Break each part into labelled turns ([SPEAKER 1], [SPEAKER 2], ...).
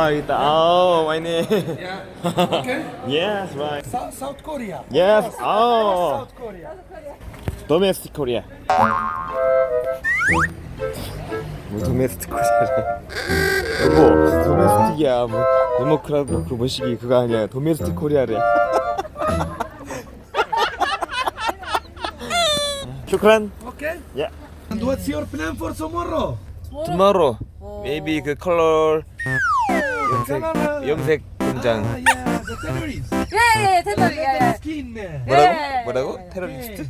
[SPEAKER 1] 아 있다. 아 my name.
[SPEAKER 2] Yeah. Okay.
[SPEAKER 1] yes right.
[SPEAKER 2] South, South Korea.
[SPEAKER 1] Yes. 아
[SPEAKER 2] South Korea.
[SPEAKER 1] 도메스틱 코리아. 뭐 도메스틱 코리아래. 여보 도메스틱이야 뭐 데모크라트 그 뭐시기 그거 아니야 도메스틱 코리아래. 슈크란.
[SPEAKER 2] Okay.
[SPEAKER 1] Yeah.
[SPEAKER 2] And what's your plan for tomorrow?
[SPEAKER 1] Tomorrow maybe 그 컬러 염색 염색
[SPEAKER 2] Ah,
[SPEAKER 1] 공장
[SPEAKER 2] yeah, the terrorists.
[SPEAKER 3] 예 예 테너리
[SPEAKER 2] The
[SPEAKER 3] 예예
[SPEAKER 2] skin. You
[SPEAKER 1] 뭐라고
[SPEAKER 3] 예.
[SPEAKER 1] 뭐라고 테러리스트?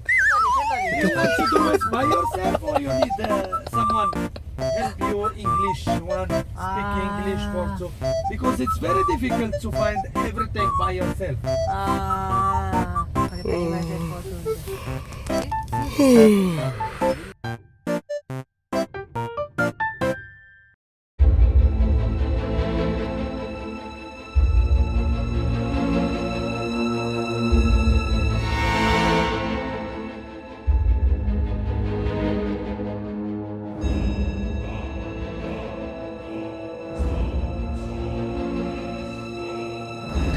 [SPEAKER 2] want to do it by yourself or you need uh, someone help you English, one speak English also? Because it's very difficult to find everything by yourself.
[SPEAKER 3] 아 가겠다 이말 될것 같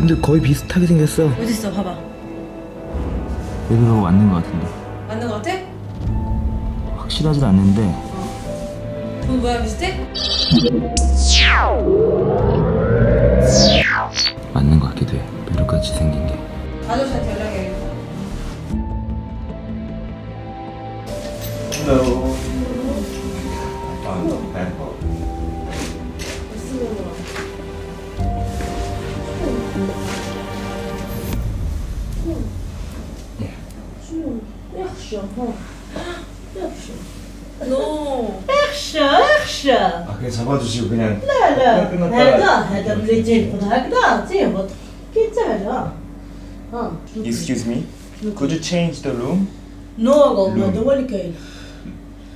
[SPEAKER 1] 근데 거의 비슷하게 생겼어.
[SPEAKER 3] 어딨어 봐봐
[SPEAKER 1] 여기가 맞는 것 같은데.
[SPEAKER 3] 맞는 거 같아?
[SPEAKER 1] 확실하진 않는데.
[SPEAKER 3] 돈 모양 비슷해?
[SPEAKER 1] 맞는 것 같기도 해. 벼룩같이 생긴 게.
[SPEAKER 3] 아저씨한테 연락해야겠다
[SPEAKER 1] Hello. 아, 그냥 잡아주시고 그냥.
[SPEAKER 4] لا لا
[SPEAKER 1] 끝났다.
[SPEAKER 4] هذا هذا ملي تيهبط هكذا تيهبط كي تاهلا ها
[SPEAKER 1] Excuse me. Could you change the room?
[SPEAKER 4] نو
[SPEAKER 1] لون.
[SPEAKER 4] هذا هو اللي كاين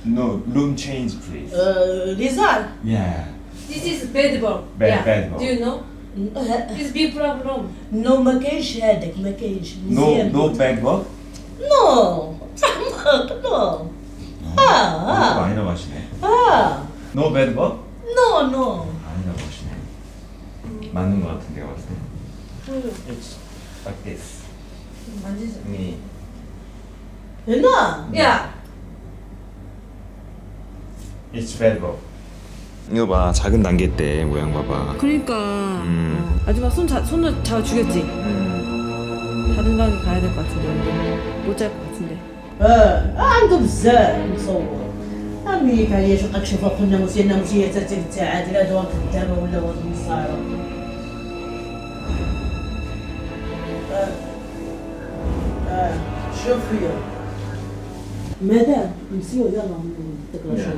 [SPEAKER 1] No, room change, please.
[SPEAKER 4] آه، ليزار
[SPEAKER 1] Yeah.
[SPEAKER 3] This is bad ball
[SPEAKER 1] Bad-
[SPEAKER 3] yeah.
[SPEAKER 1] bad ball.
[SPEAKER 3] Do you know? It's big problem
[SPEAKER 4] نو ما كاينش هذاك ما كاينش
[SPEAKER 1] No,
[SPEAKER 4] مزيان
[SPEAKER 1] no bad work.
[SPEAKER 4] نو تحمق نو اه
[SPEAKER 1] 아니라고 하시네.
[SPEAKER 4] اه
[SPEAKER 1] No bad work?
[SPEAKER 4] نو نو
[SPEAKER 1] 아니라고 하시네. 맞는 것 같은데 봤을 때. It's like this.
[SPEAKER 3] 만지지
[SPEAKER 1] Me.
[SPEAKER 4] هنا
[SPEAKER 3] 야
[SPEAKER 1] It's bad work. 이거 봐, 작은 단계 때 모양 봐봐.
[SPEAKER 3] 그러니까
[SPEAKER 1] 음.
[SPEAKER 3] 아줌마 손 자, 손을 잡아 주겠지?
[SPEAKER 1] 음.
[SPEAKER 3] 다른 가게 가야 될 것 같은데 근데 못잘 것 같은데
[SPEAKER 4] اه عنده بزاف مصور امي عليا شو قد شوفها قلنا مسينا مسيه تاتي تاع عادله دوام كدابه ولا ولا مصارى اه اه شوفي مدام نسيو يلا نتكلم شو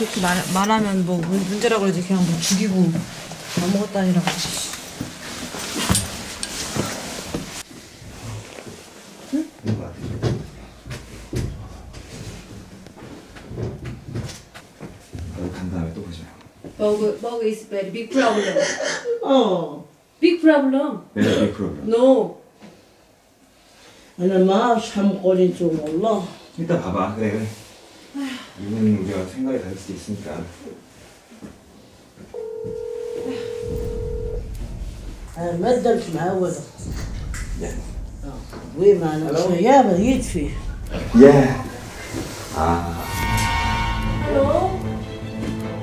[SPEAKER 3] 그렇게 말, 말하면 뭐 문 제라 그러지 그냥 뭐 죽이고 아무것도 아니라고 그러지.
[SPEAKER 1] 간 다음에 또 보자.
[SPEAKER 3] 버그 버그 is very big problem.
[SPEAKER 4] Oh,
[SPEAKER 3] Big problem.
[SPEAKER 1] 내가 이 프로그램.
[SPEAKER 3] No.
[SPEAKER 4] 얼마 삼거리 좀 올라.
[SPEAKER 1] 일단 봐봐. 그래 그래. 아. 이거는 우리가 생각이 다를 수도 있으니까.
[SPEAKER 4] انا ما درت معاه والو
[SPEAKER 1] 네.
[SPEAKER 4] اه وي ما انا شويه بغيت فيه
[SPEAKER 1] 예. 아.
[SPEAKER 3] Hello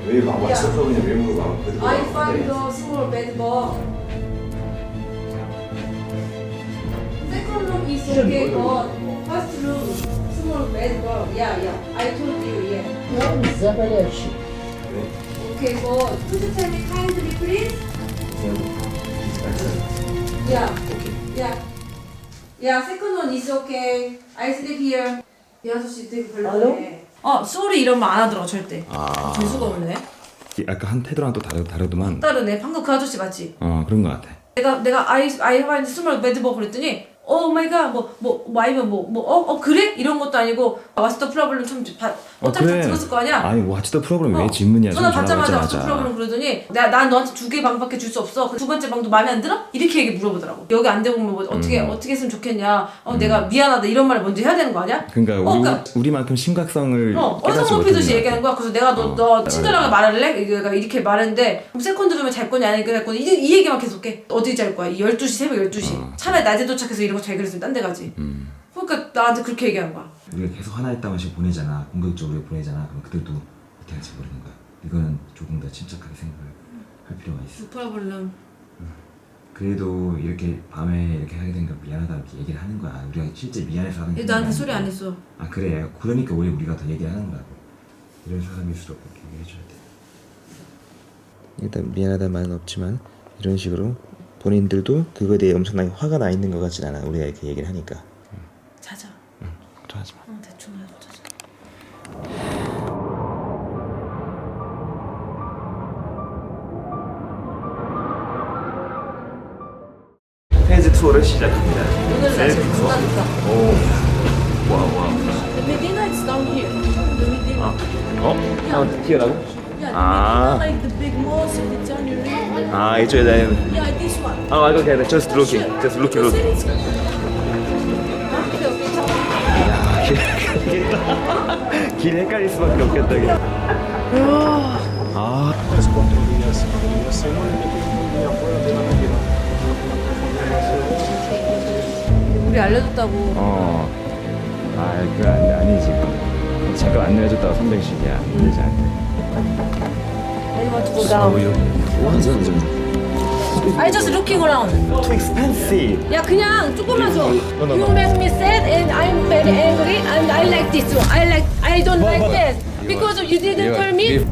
[SPEAKER 1] 왜 막 맞춰서 그냥 외모로 막 그대로.
[SPEAKER 3] I find the small bed bug second room is okay but first room small baseball. Yeah, yeah. I told you, yeah.
[SPEAKER 4] Zabalashi.
[SPEAKER 3] Okay, but could you tell me kindly, please? Yeah. Yeah. Yeah, second one is okay. I sleep here. 여섯 시 되게 별로네. 어, 소리 이런 말 안 하더라고 절대.
[SPEAKER 1] 아.
[SPEAKER 3] 재수가 없네.
[SPEAKER 1] 아까 한 테드랑 또 다르, 다르더만.
[SPEAKER 3] 다르네. 방금 그 아저씨 맞지?
[SPEAKER 1] 어, 그런 것 같아.
[SPEAKER 3] 내가 내가 아이 아이 하인 스몰 매드버 그랬더니 오 마이 갓뭐뭐 뭐, 아니면 뭐 뭐 어 어, 그래 이런 것도 아니고 the problem 좀 바,
[SPEAKER 1] 어,
[SPEAKER 3] 어차피
[SPEAKER 1] 그래.
[SPEAKER 3] 다 들었을 거 아니야
[SPEAKER 1] 아니 왓츠더 프로그램 왜
[SPEAKER 3] 어.
[SPEAKER 1] 질문이야
[SPEAKER 3] 전화 받자마자. 왓츠 프로그램 그러더니 나, 난 너한테 두 개 방밖에 줄 수 없어 그두 번째 방도 마음에 안 들어? 이렇게 얘기 물어보더라고 여기 안 되고 뭐 어떻게
[SPEAKER 1] 음.
[SPEAKER 3] 어떻게 했으면 좋겠냐 어 내가 미안하다 이런 말을 먼저 해야 되는 거 아니야?
[SPEAKER 1] 그러니까
[SPEAKER 3] 어,
[SPEAKER 1] 우리
[SPEAKER 3] 그러니까
[SPEAKER 1] 우리만큼 심각성을
[SPEAKER 3] 어, 어성 높이듯이. 얘기하는 거야. 그래서 내가 너,
[SPEAKER 1] 어,
[SPEAKER 3] 너 친절하게 말할래? 이거 이렇게 말했는데 그럼 세컨드 룸에 잘 거냐 아니냐 그랬고 이, 이 얘기만 계속해. 어디 잘 거야? 이 12시 새벽 12시. 차라리 낮에 도착해서 이런 거잘 그랬으면 딴 데 가지.
[SPEAKER 1] 어. 음.
[SPEAKER 3] 그러니까 나한테 그렇게 얘기하는 거야.
[SPEAKER 5] 우리가 계속 하나 있다만씩 보내잖아 공격적으로 보내잖아 그럼 그들도 어떻게 할지 모르는 거야 이거는 조금 더 침착하게 생각을 할 필요가 있어
[SPEAKER 3] 프로블럼.
[SPEAKER 5] 그래도 이렇게 밤에 이렇게 하게 된 거 미안하다 이렇게 얘기를 하는 거야 우리가 실제 미안해서 하는
[SPEAKER 3] 게얘 나한테. 소리 안 했어.
[SPEAKER 5] 아 그래 그러니까 우리 우리가 더 얘기를 하는 거라고 이런 사람일수록 그렇게 얘기해줘야 돼
[SPEAKER 1] 일단 미안하다는 말은 없지만 이런 식으로 본인들도 그거에 대해 엄청나게 화가 나 있는 것 같진 않아 우리가 이렇게 얘기를 하니까
[SPEAKER 3] 자자.
[SPEAKER 1] 그러지 마
[SPEAKER 3] 응, 대충 해서 자자.
[SPEAKER 1] 페이지 투어를 시작합니다
[SPEAKER 3] 오늘 날씨
[SPEAKER 1] 셀프 투어.
[SPEAKER 3] 좋다.
[SPEAKER 1] 오 와우 와우
[SPEAKER 3] The Medina is down here. The Medina.
[SPEAKER 1] 어? 어? 튀어나고?
[SPEAKER 3] Yeah, the
[SPEAKER 1] Ah.
[SPEAKER 3] Medina like the big mosque in the January.
[SPEAKER 1] 아 이쪽에 다니는
[SPEAKER 3] Yeah, this one.
[SPEAKER 1] 아 맞아 오케이 just looking just looking
[SPEAKER 3] You
[SPEAKER 1] looking
[SPEAKER 3] it's- Okay, okay.
[SPEAKER 1] 길, 길 헷갈릴 수밖에 없겠다 아.
[SPEAKER 3] 우리 알려줬다고.
[SPEAKER 1] 어. 아, 그거 아니, 아니지. 잠깐 안 내려줬다가 300씩이야. 안 되지, 안 돼.
[SPEAKER 3] I just looking around.
[SPEAKER 1] Too expensive.
[SPEAKER 3] 야 그냥 조금만 줘. You make me sad and I'm very angry and I like this one. I like I don't like this because you didn't tell me